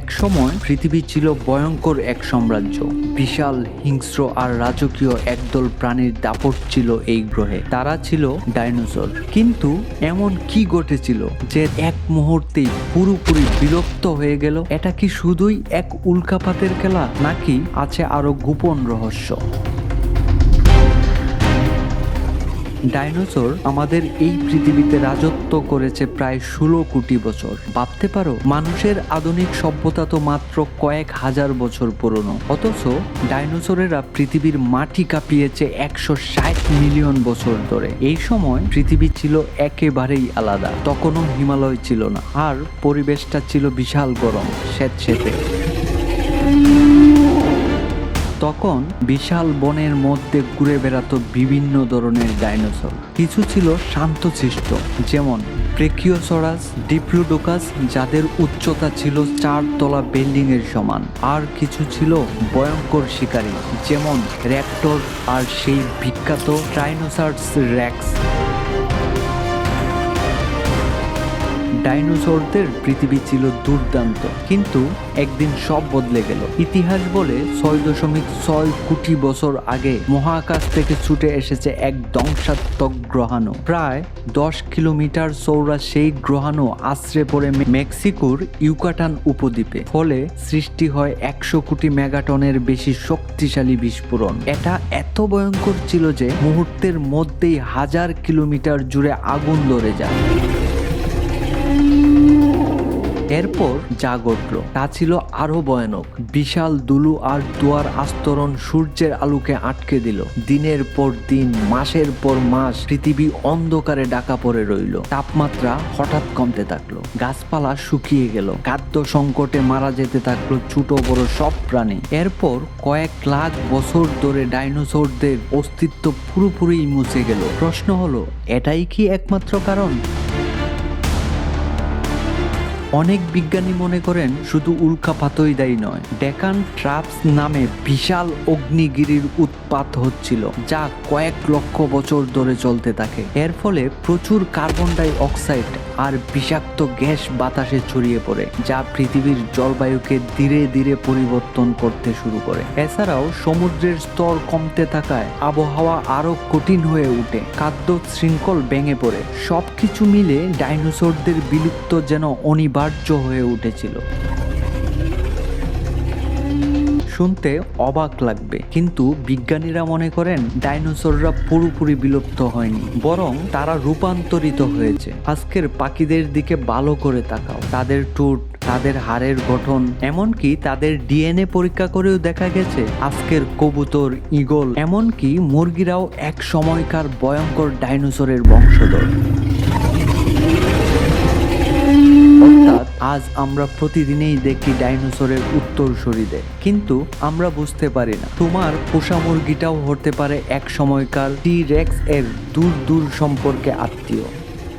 এক সময় পৃথিবী ছিল ভয়ঙ্কর এক সাম্রাজ্য। বিশাল, হিংস্র আর রাজকীয় একদল প্রাণীর দাপট ছিল এই গ্রহে। তারা ছিল ডাইনোসর। কিন্তু এমন কি ঘটেছিল যে এক মুহূর্তেই পুরোপুরি বিরক্ত হয়ে গেল? এটা কি শুধুই এক উল্কাপাতের খেলা, নাকি আছে আরও গোপন রহস্য? ডাইনোসর আমাদের এই পৃথিবীতে রাজত্ব করেছে প্রায় ষোলো কোটি বছর। ভাবতে পারো, মানুষের আধুনিক সভ্যতা তো মাত্র কয়েক হাজার বছর পুরনো। অথচ ডাইনোসরেরা পৃথিবীর মাটি কাঁপিয়েছে একশো ষাট মিলিয়ন বছর ধরে। এই সময় পৃথিবী ছিল একেবারেই আলাদা, তখনও হিমালয় ছিল না। আর পরিবেশটা ছিল বিশাল গরম স্যাঁতস্যাঁতে তখন বিশাল বনের মধ্যে ঘুরে বেড়াতো বিভিন্ন ধরনের ডাইনোসর। কিছু ছিল শান্তশিষ্ট, যেমন প্রেকিওসরাস, ডিপ্লুডোকাস, যাদের উচ্চতা ছিল চার তলা বিল্ডিং এর সমান, আর কিছু ছিল ভয়ঙ্কর শিকারী, যেমন র্যাপটর আর সেই বিখ্যাত ট্রাইনোসার্স র্যাক্স। ডাইনোসরদের পৃথিবী ছিল দুর্দান্ত। কিন্তু একদিন সব বদলে গেল। ইতিহাস বলে ছয় দশমিক ছয় কোটি বছর আগে মহাকাশ থেকে ছুটে এসেছে এক ধ্বংসাত্মক গ্রহাণু। প্রায় দশ কিলোমিটার চৌড়া সেই গ্রহাণু আশ্রে পড়ে মেক্সিকোর ইউকাটান উপদ্বীপে। ফলে সৃষ্টি হয় একশো কোটি মেগাটনের বেশি শক্তিশালী বিস্ফোরণ। এটা এত ভয়ঙ্কর ছিল যে মুহূর্তের মধ্যেই হাজার কিলোমিটার জুড়ে আগুন ধরে যায়। এরপর যা ঘটল, তা ছিল আরও ভয়ানক। বিশাল দুলু আর দুয়ার আস্তরণ সূর্যের আলোকে আটকে দিল। দিনের পর দিন, মাসের পর মাস পৃথিবী অন্ধকারে ডাকা পড়ে রইল। তাপমাত্রা হঠাৎ কমতে থাকল। গাছপালা শুকিয়ে গেল। খাদ্য সংকটে মারা যেতে থাকল ছোট বড় সব প্রাণী। এরপর কয়েক লাখ বছর ধরে ডাইনোসরদের অস্তিত্ব পুরোপুরি মুছে গেল। প্রশ্ন হলো, এটাই কি একমাত্র কারণ? অনেক বিজ্ঞানী মনে করেন শুধু উল্কাপাতই দায়ী নয়, ডেকান ট্রাপস নামে বিশাল অগ্নিগিরির উৎপাত হচ্ছিল, যা কয়েক লক্ষ বছর ধরে চলতে থাকে। এর ফলে প্রচুর কার্বন ডাই অক্সাইড আর বিষাক্ত গ্যাস বাতাসে ছড়িয়ে পড়ে, যা পৃথিবীর জলবায়ুকে ধীরে ধীরে পরিবর্তন করতে শুরু করে। এছাড়াও সমুদ্রের স্তর কমতে থাকায় আবহাওয়া আরও কঠিন হয়ে উঠে খাদ্য শৃঙ্খল ভেঙে পড়ে। সবকিছু মিলে ডাইনোসরদের বিলুপ্ত যেন অনিবার্য হয়ে উঠেছিল। শুনতে অবাক লাগবে, কিন্তু বিজ্ঞানীরা মনে করেন ডাইনোসররা পুরোপুরি বিলুপ্ত হয়নি, বরং তারা রূপান্তরিত হয়েছে। আজকের পাখিদের দিকে ভালো করে তাকাও, তাদের টুট তাদের হাড়ের গঠন, এমনকি তাদের ডিএনএ পরীক্ষা করেও দেখা গেছে আজকের কবুতর, ঈগল, এমনকি মুরগিরাও এক সময়কার ভয়ঙ্কর ডাইনোসরের বংশধর। আজ আমরা প্রতিদিনেই দেখি ডাইনোসরের উত্তরসূরিদের কিন্তু আমরা বুঝতে পারি না। তোমার পোষা মুরগিটাও হতে পারে এক সময়কার টি রেক্স এর দূর দূর সম্পর্কে আত্মীয়।